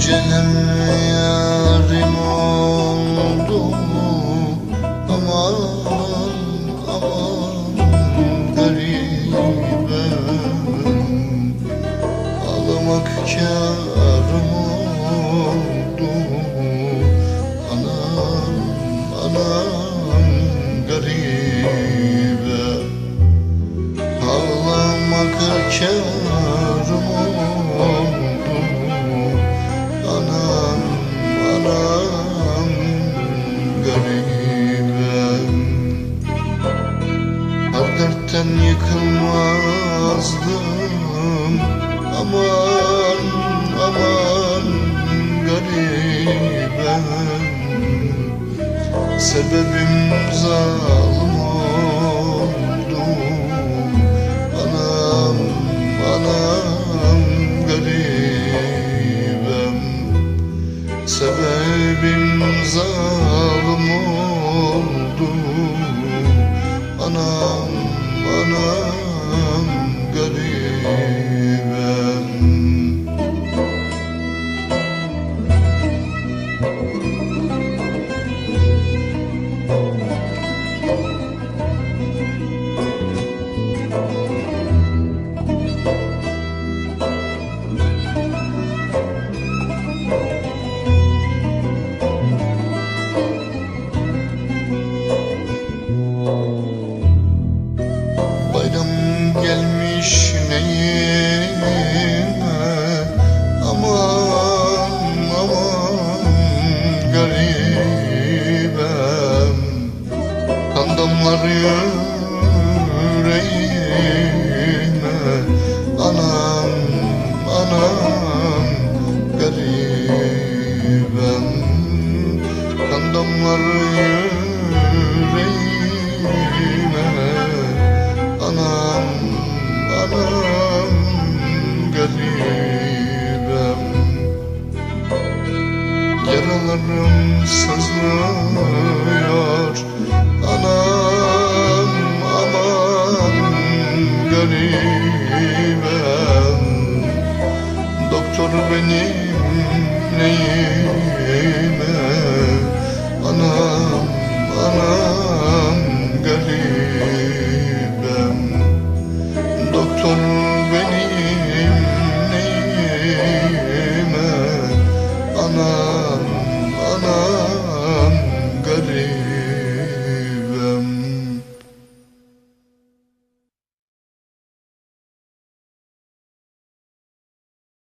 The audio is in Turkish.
geceler yarim oldu mu? Aman aman garibim Ağlamak kârım oldu mu? Anam anam garibe Ağlamak kârım dertten yıkılmazdım Aman aman garibem. Sebebim zalim damlar yüreğime Anam anam garibem. Kan damlar yüreğime Anam, anam garibem. Yaralarım sızlıyor Neyime Anam, anam garibem Doktor benim neyime Anam